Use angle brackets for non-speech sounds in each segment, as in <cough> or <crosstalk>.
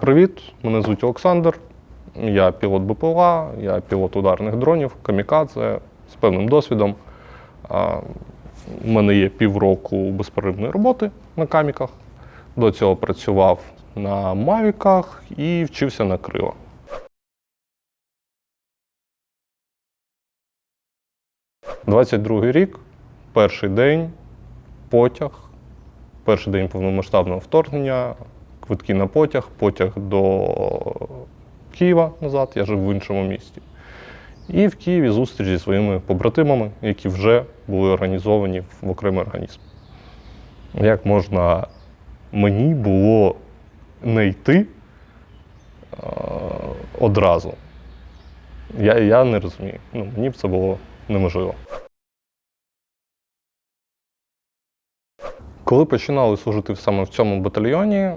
Привіт, мене звуть Олександр. Я пілот БПЛА, я пілот ударних дронів, камікадзе з певним досвідом. У мене є півроку безперервної роботи на каміках. До цього працював на мавіках і вчився на крила. Двадцять другий рік, перший день, потяг, перший день повномасштабного вторгнення, квитки на потяг, потяг до Києва назад, я жив в іншому місті. І в Києві зустріч зі своїми побратимами, які вже були організовані в окремий організм. Як можна мені було не йти е, одразу? Я, я не розумію. Ну, мені б це було неможливо. Коли починали служити саме в цьому батальйоні,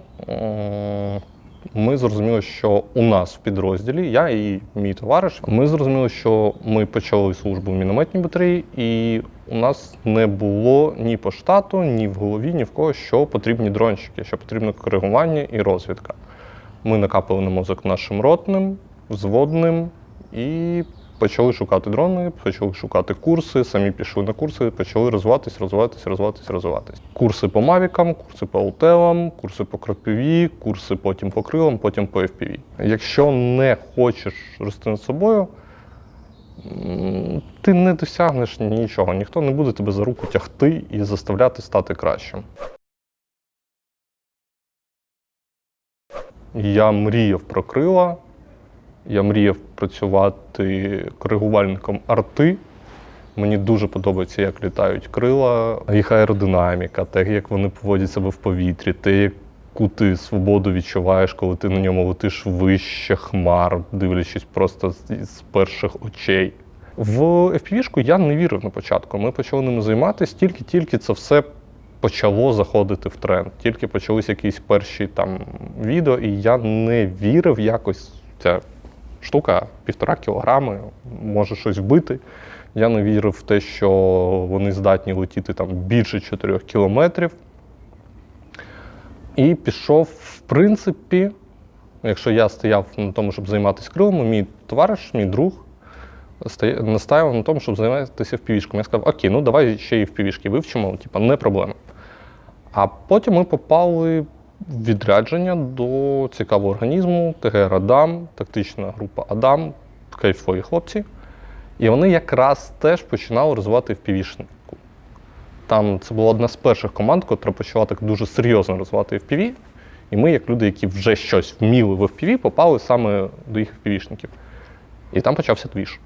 ми зрозуміли, що у нас в підрозділі, я і мій товариш, ми зрозуміли, що ми почали службу в мінометній батареї, і у нас не було ні по штату, ні в голові, ні в кого, що потрібні дронщики, що потрібно коригування і розвідка. Ми накапали на мозок нашим ротним, взводним і почали шукати дрони, почали шукати курси, самі пішли на курси, почали розвиватись, розвиватись, розвиватись, розвиватись. Курси по мавікам, курси по ЛТЛам, курси по кропіві, курси потім по крилам, потім по FPV. Якщо не хочеш рости над собою, ти не досягнеш нічого, ніхто не буде тебе за руку тягти і заставляти стати кращим. Я мріяв про крила, я мріяв працювати коригувальником арти. Мені дуже подобається, як літають крила, їх аеродинаміка, те, як вони поводять себе в повітрі, те, яку ти свободу відчуваєш, коли ти на ньому летиш вище хмар, дивлячись просто з, перших очей. В FPV-шку я не вірив на початку. Ми почали ними займатися, тільки-тільки це все почало заходити в тренд. Тільки почались якісь перші там відео, і я не вірив якось ця штука півтора кілограми, може щось вбити. Я не вірив в те, що вони здатні летіти там більше 4 кілометрів. І пішов, в принципі, якщо я стояв на тому, щоб займатися крилами, мій товариш, мій друг настаював на тому, щоб займатися впівішками. Я сказав, окей, ну давай ще і впівішки вивчимо, типа, не проблема. А потім ми попали відрядження до цікавого організму, ТГР Адам, тактична група Адам, кайфові хлопці. І вони якраз теж починали розвивати впівішнику. Там це була одна з перших команд, яка почала так дуже серйозно розвивати FPV. І ми, як люди, які вже щось вміли в FPV, попали саме до їх FPV-шників. І там почався двіж.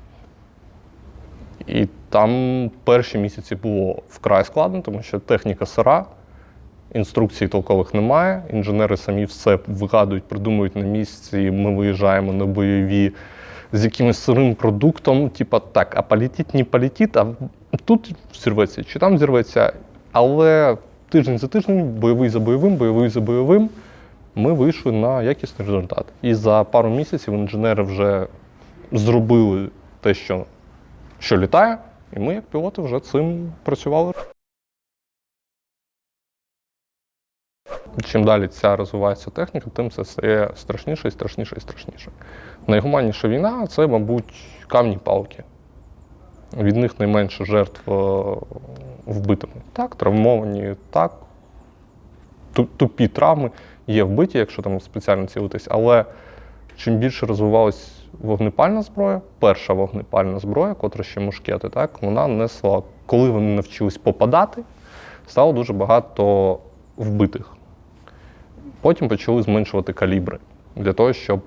І там перші місяці було вкрай складно, тому що техніка сира, інструкцій толкових немає. Інженери самі все вигадують, придумують на місці. Ми виїжджаємо на бойові з якимось сирим продуктом, типа так, а полетить, не полетить, а тут зірветься, чи там зірветься. Але тиждень за тижнем, бойовий за бойовим, бойовий за бойовим, ми вийшли на якісний результат. І за пару місяців інженери вже зробили те, що, що літає, і ми, як пілоти, вже цим працювали. Чим далі ця розвивається техніка, тим це стає страшніше і страшніше і страшніше. Найгуманніша війна це, мабуть, камні палки. Від них найменше жертв е, вбитими. Так, травмовані, так. Тупі травми є вбиті, якщо там спеціально цілитись, але чим більше розвивалась вогнепальна зброя, перша вогнепальна зброя, котра ще мушкети, так, вона несла, коли вони навчились попадати, стало дуже багато вбитих. Потім почали зменшувати калібри для того, щоб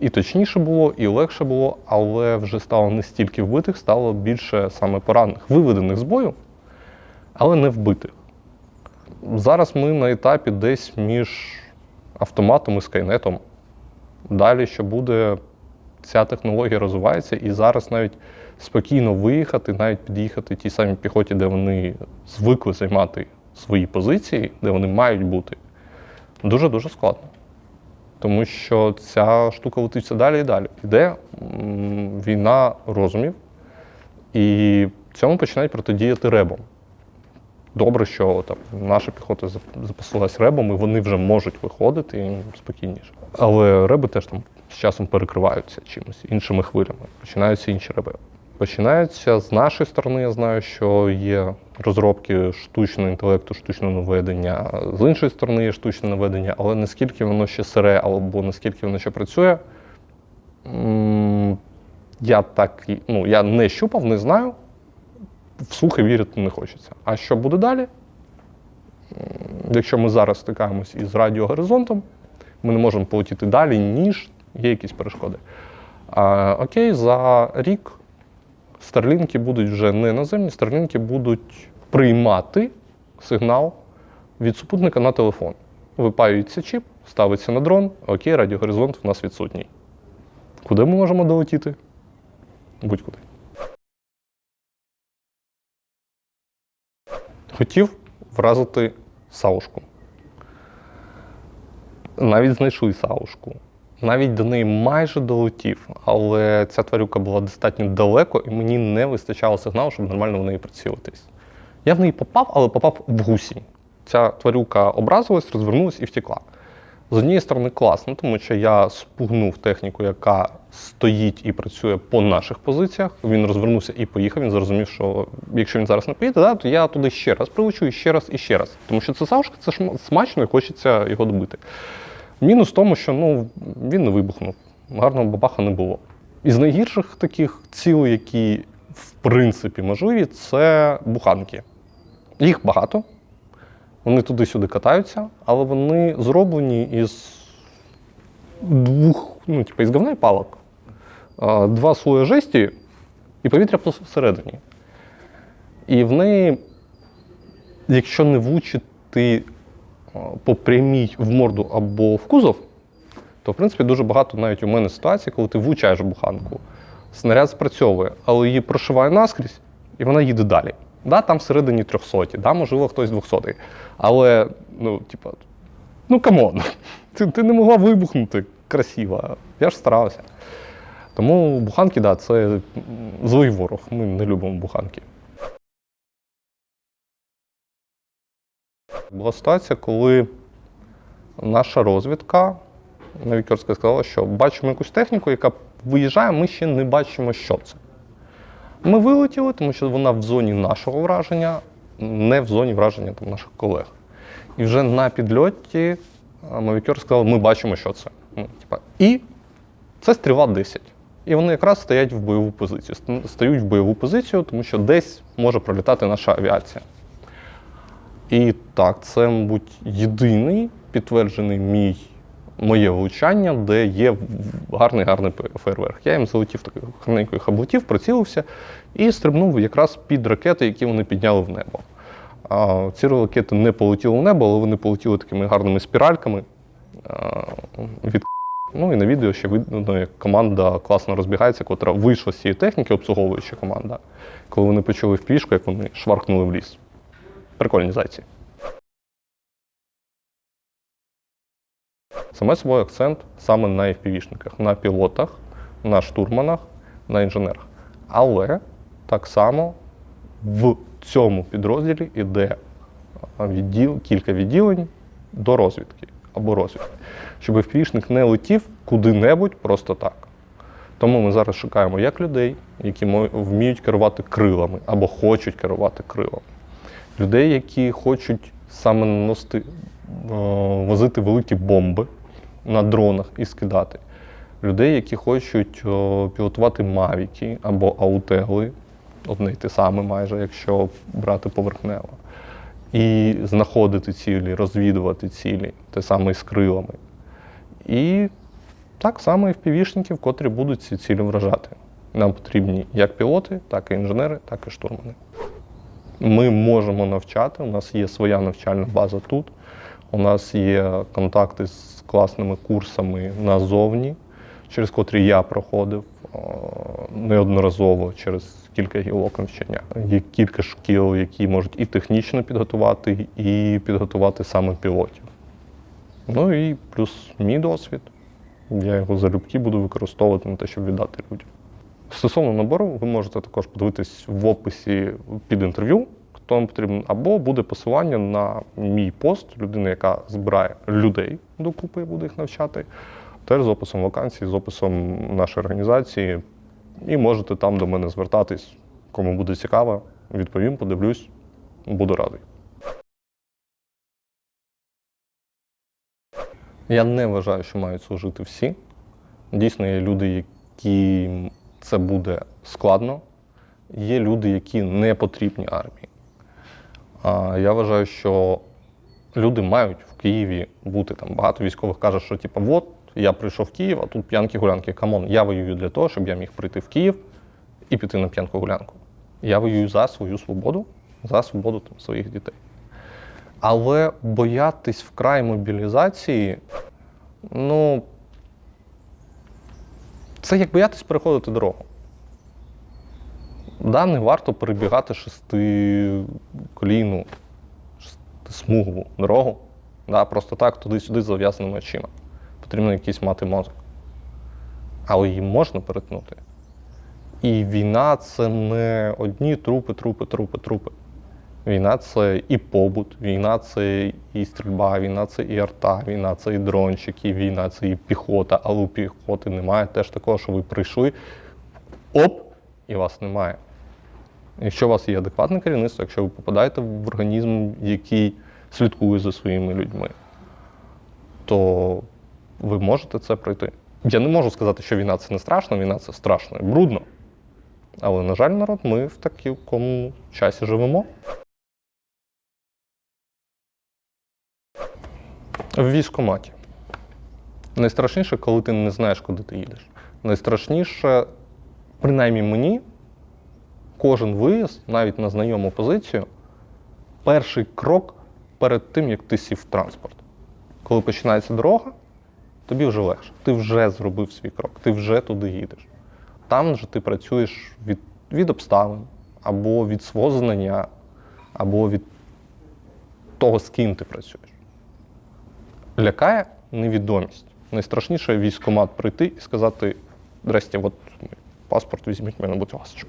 і точніше було, і легше було, але вже стало не стільки вбитих, стало більше саме поранених, виведених з бою, але не вбитих. Зараз ми на етапі десь між автоматом і скайнетом. Далі, що буде, ця технологія розвивається, і зараз навіть спокійно виїхати, навіть під'їхати тій самій піхоті, де вони звикли займати свої позиції, де вони мають бути, дуже-дуже складно. Тому що ця штука летить все далі і далі. Іде війна розумів, і цьому починають протидіяти ребом. добре, що там наша піхота зап- запасилась ребами, вони вже можуть виходити їм спокійніше. Але реби теж там з часом перекриваються чимось іншими хвилями. Починаються інші реби. Починаються з нашої сторони. Я знаю, що є розробки штучного інтелекту, штучного наведення. З іншої сторони є штучне наведення, але наскільки воно ще сире, або наскільки воно ще працює, я так ну, я не щупав, не знаю. Вслухи вірити не хочеться. А що буде далі? Якщо ми зараз стикаємось із радіогоризонтом, ми не можемо полетіти далі, ніж є якісь перешкоди. А, окей, за рік старлінки будуть вже не наземні, старлінки будуть приймати сигнал від супутника на телефон. Випаюється чіп, ставиться на дрон, окей, радіогоризонт в нас відсутній. Куди ми можемо долетіти? Будь-куди. Хотів вразити саушку. Навіть знайшли саушку. Навіть до неї майже долетів, але ця тварюка була достатньо далеко, і мені не вистачало сигналу, щоб нормально в неї прицілитись. Я в неї попав, але попав в гусінь. Ця тварюка образилась, розвернулась і втекла. З однієї сторони, класно, тому що я спугнув техніку, яка стоїть і працює по наших позиціях. Він розвернувся і поїхав. Він зрозумів, що якщо він зараз не поїде, да, то я туди ще раз прилечу і ще раз і ще раз. Тому що це савушка, це смачно і хочеться його добити. Мінус в тому, що ну, він не вибухнув. Гарного бабаха не було. Із найгірших таких цілей, які в принципі можливі, це буханки. Їх багато. Вони туди-сюди катаються, але вони зроблені із двох, ну, типу, із говна і палок. Два слої жесті і повітря посередині. І в неї, якщо не влучити по прямій в морду або в кузов, то в принципі дуже багато навіть у мене ситуацій, коли ти влучаєш буханку, снаряд спрацьовує, але її прошиває наскрізь, і вона їде далі. Да, там всередині 300, да, можливо, хтось 200. Але, ну, типа, ну камон, <laughs> ти, ти не могла вибухнути красиво. Я ж старався. Тому буханки, да, це злий ворог. Ми не любимо буханки. Була ситуація, коли наша розвідка Новікерська сказала, що бачимо якусь техніку, яка виїжджає, ми ще не бачимо, що це. Ми вилетіли, тому що вона в зоні нашого враження, не в зоні враження там, наших колег. І вже на підльоті Мавікер сказав, ми бачимо, що це. Ну, і це стріла 10. І вони якраз стоять в бойову позицію. Стають в бойову позицію, тому що десь може пролітати наша авіація. І так, це, мабуть, єдиний підтверджений мій моє влучання, де є гарний гарний пе- фейерверк. Я їм залетів такою гарненькою хаблетів, прицілився і стрибнув якраз під ракети, які вони підняли в небо. А, ці ракети не полетіли в небо, але вони полетіли такими гарними спіральками а, від Ну і на відео ще видно, як команда класно розбігається, котра вийшла з цієї техніки, обслуговуюча команда, коли вони почули в пішку, як вони шваркнули в ліс. Прикольні зайці. Саме собою акцент саме на FPV-шниках, на пілотах, на штурманах, на інженерах. Але так само в цьому підрозділі йде відділ, кілька відділень до розвідки або розвідки, щоб FPV-шник не летів куди-небудь просто так. Тому ми зараз шукаємо як людей, які вміють керувати крилами або хочуть керувати крилами. Людей, які хочуть саме наносити, е, возити великі бомби на дронах і скидати. Людей, які хочуть е, пілотувати мавіки або аутегли, одне й те саме майже, якщо брати поверхнево. І знаходити цілі, розвідувати цілі, те саме і з крилами. І так само і впівішників, котрі будуть ці цілі вражати. Нам потрібні як пілоти, так і інженери, так і штурмани. Ми можемо навчати, у нас є своя навчальна база тут. У нас є контакти з класними курсами назовні, через котрі я проходив неодноразово через кілька гілок навчання. Є кілька шкіл, які можуть і технічно підготувати, і підготувати саме пілотів. Ну і плюс мій досвід. Я його залюбки буду використовувати на те, щоб віддати людям. Стосовно набору, ви можете також подивитись в описі під інтерв'ю, то вам потрібно або буде посилання на мій пост, людини, яка збирає людей докупи буде їх навчати, теж з описом вакансій, з описом нашої організації. І можете там до мене звертатись, кому буде цікаво, відповім, подивлюсь, буду радий. Я не вважаю, що мають служити всі. Дійсно, є люди, яким це буде складно. Є люди, які не потрібні армії. Я вважаю, що люди мають в Києві бути там. Багато військових каже, що типу, от я прийшов в Київ, а тут п'янки гулянки. Камон, я воюю для того, щоб я міг прийти в Київ і піти на п'янку гулянку. Я воюю за свою свободу, за свободу там, своїх дітей. Але боятись вкрай мобілізації, ну, це як боятись переходити дорогу. Да, не варто перебігати шестиколійну, шестисмугову дорогу. Да, просто так туди-сюди з зав'язаними очима. Потрібно якийсь мати мозок. Але її можна перетнути. І війна це не одні трупи, трупи, трупи, трупи. Війна це і побут, війна це і стрільба, війна це і арта, війна це і дрончики, війна це і піхота, але у піхоти немає теж такого, що ви прийшли, оп, і вас немає. Якщо у вас є адекватне керівництво, якщо ви попадаєте в організм, який слідкує за своїми людьми, то ви можете це пройти. Я не можу сказати, що війна це не страшно, війна це страшно і брудно. Але, на жаль, народ, ми в такому часі живемо. В військкоматі. Найстрашніше, коли ти не знаєш, куди ти їдеш. Найстрашніше, принаймні мені, кожен виїзд, навіть на знайому позицію, перший крок перед тим, як ти сів в транспорт. Коли починається дорога, тобі вже легше. Ти вже зробив свій крок, ти вже туди їдеш. Там вже ти працюєш від, від обставин, або від свого знання, або від того, з ким ти працюєш. Лякає невідомість. Найстрашніше військкомат прийти і сказати: здрасте, от паспорт візьміть мене, будь ласка.